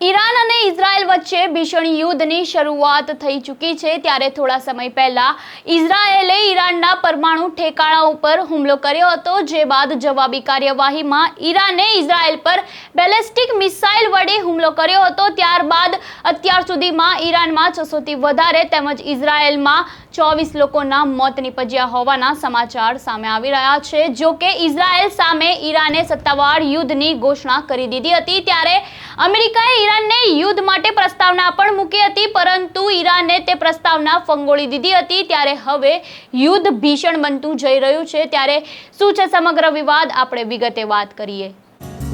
Iran અને Israel વચ્ચે ભીષણ યુદ્ધની શરૂઆત થઈ ચૂકી છે. ત્યારે થોડા સમય પહેલા ઇઝરાયેલે ઈરાનના પરમાણુ ઠેકાણા ઉપર હુમલો કર્યો હતો, જે બાદ જવાબી કાર્યવાહીમાં ઈરાને ઇઝરાયલ પર બેલેસ્ટિક મિસાઇલ હુમલો કર્યો હતો. ત્યારબાદ અત્યાર સુધીમાં ઈરાનમાં છસોથી વધારે તેમજ ઇઝરાયેલમાં ચોવીસ લોકોના મોત નીપજ્યા હોવાના સમાચાર સામે આવી રહ્યા છે. જો કે ઇઝરાયેલ સામે ઈરાને સત્તાવાર યુદ્ધની ઘોષણા કરી દીધી હતી. ત્યારે અમેરિકાએ ઈરાનને યુદ્ધ માટે પ્રસ્તાવના પણ મૂકી હતી, પરંતુ ઈરાને તે પ્રસ્તાવના ફંગોળી દીધી હતી. ત્યારે હવે યુદ્ધ ભીષણ બનતું જઈ રહ્યું છે. ત્યારે શું છે સમગ્ર વિવાદ? આપણે વિગતે વાત કરીએ.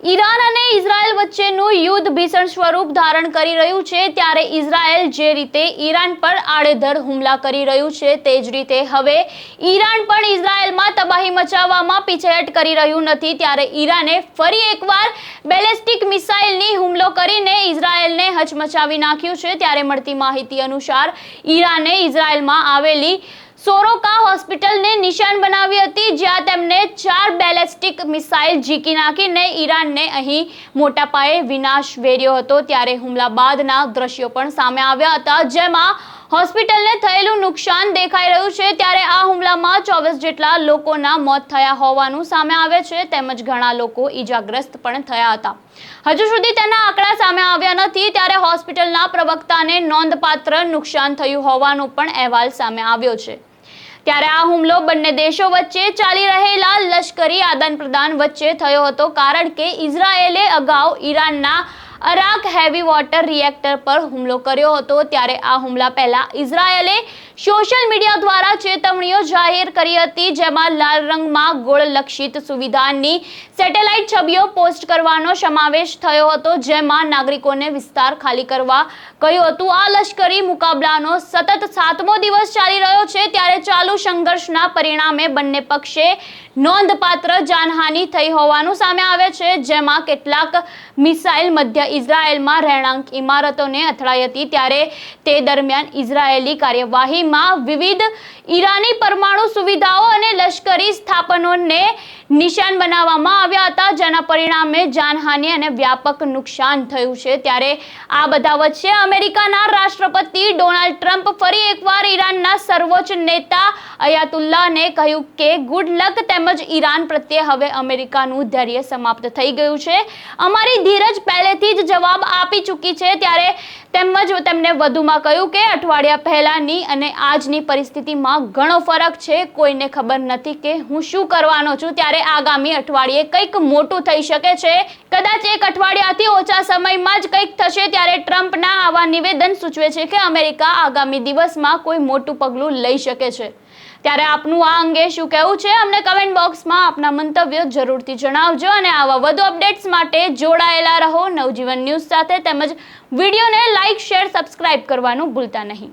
ઈરાન અને ઇઝરાયલ વચ્ચેનું યુદ્ધ ભીષણ સ્વરૂપ ધારણ કરી રહ્યું છે, ત્યારે ઇઝરાયલ જે રીતે ઈરાન પર આડેધડ હુમલા કરી રહ્યું છે, તે જ રીતે હવે ઈરાન પણ ઇઝરાયલમાં તબાહી મચાવવામાં પીછેહટ કરી રહ્યું નથી, ત્યારે ઈરાને ફરી એકવાર બેલેસ્ટિક મિસાઇલની હુમલો કરીને ઇઝરાયલને હચમચાવી નાખ્યું છે, ત્યારે મળતી માહિતી અનુસાર ઈરાને ઇઝરાયલમાં આવેલી સોરોકા હોસ્પિટલને નિશાન બનાવી હતી, જ્યાં તેમને ચાર બેલેસ્ટિક મિસાઇલ ઝીકી નાખીને ઈરાનને અહીં મોટા પાયે વિનાશ વેર્યો હતો. ત્યારે હુમલા બાદના દ્રશ્યો પણ સામે આવ્યા હતા, જેમાં હોસ્પિટલને થયેલું નુકસાન દેખાઈ રહ્યું છે. ત્યારે આ હુમલામાં ચોવીસ જેટલા લોકોના મોત થયા હોવાનું સામે આવે છે, તેમજ ઘણા લોકો ઈજાગ્રસ્ત પણ થયા હતા. હજુ સુધી તેના આંકડા સામે આવ્યા નથી ત્યારે હોસ્પિટલના પ્રવક્તાને નોંધપાત્ર નુકસાન થયું હોવાનો પણ અહેવાલ સામે આવ્યો છે. ત્યારે આ હુમલો બંને દેશો વચ્ચે ચાલી રહેલા લશ્કરી આદાન પ્રદાન વચ્ચે થયો હતો કારણ કે ઇઝરાયેલે અગાઉ ઈરાનના અરાક હેવી વોટર રિએક્ટર પર હુમલો કર્યો હતો. ત્યારે આ હુમલા પહેલા ઇઝરાયેલે સોશિયલ મીડિયા દ્વારા ચેતવણીઓ જાહેર કરી હતી, જેમાં લાલ રંગમાં ગોળ લક્ષિત સુવિધાની સેટેલાઇટ છબીઓ પોસ્ટ કરવાનો સમાવેશ થયો હતો, જેમાં નાગરિકોને વિસ્તાર ખાલી કરવા કહ્યું હતું. આ લશ્કરી મુકાબલાનો સતત સાતમો દિવસ ચાલી રહ્યો છે, ત્યારે ચાલુ સંઘર્ષના પરિણામે બંને પક્ષે નોંધપાત્ર જાનહાનિ થઈ હોવાનું સામે આવે છે, જેમાં કેટલાક મિસાઇલ મધ્ય ઇઝરાયેલમાં રહેણાંક ઇમારતોને અથડાઈ હતી, ત્યારે તે દરમિયાન ઇઝરાયેલી કાર્યવાહીમાં વિવિધ ઈરાની પરમાણુ સુવિધાઓ અને લશ્કરી સ્થાપનોને નિશાન બનાવવામાં આવ્યા હતા. જેના પરિણામે જાનહાનિ અને વ્યાપક નુકસાન થયું છે. ત્યારે આ બધા વચ્ચે અમેરિકાના રાષ્ટ્રપતિ ડોનાલ્ડ ટ્રમ્પ ફરી એકવાર ઈરાનના સર્વોચ્ચ નેતા અયાતુલ્લાને કહ્યું કે, ગુડ લક તેમજ ઈરાન પ્રત્યે હવે અમેરિકાનું ધૈર્ય સમાપ્ત થઈ ગયું છે. અમારી ધીરજ પહેલેથી જ જવાબ આપી ચૂકી છે. ત્યારે તેમજ તેમણે વધુમાં કહ્યું કે, અઠવાડિયા પહેલાની અને આજની પરિસ્થિતિમાં ઘણો ફરક છે? કોઈને ખબર નથી કે હું શું કરવાનો છું? ત્યારે આગામી અઠવાડિયે કંઈક મોટું થઈ શકે છે. કદાચ એક અઠવાડિયાથી ઓછા સમયમાં જ કંઈક થશે ત્યારે ટ્રમ્પના આવા નિવેદન સૂચવે છે કે અમેરિકા આગામી દિવસમાં કોઈ મોટું પગલું લઈ શકે છે. ત્યારે આપનું આ અંગે શું કહેવું છે? અમને કમેન્ટ બોક્સમાં આપના મંતવ્યો જરૂરથી જણાવજો અને આવા વધુ અપડેટ્સ માટે જોડાયેલા રહો. નવજીવન ન્યૂઝ સાથે તેમજ વિડીયોને લાઇક શેર સબસ્ક્રાઇબ કરવાનું ભૂલતા નહીં.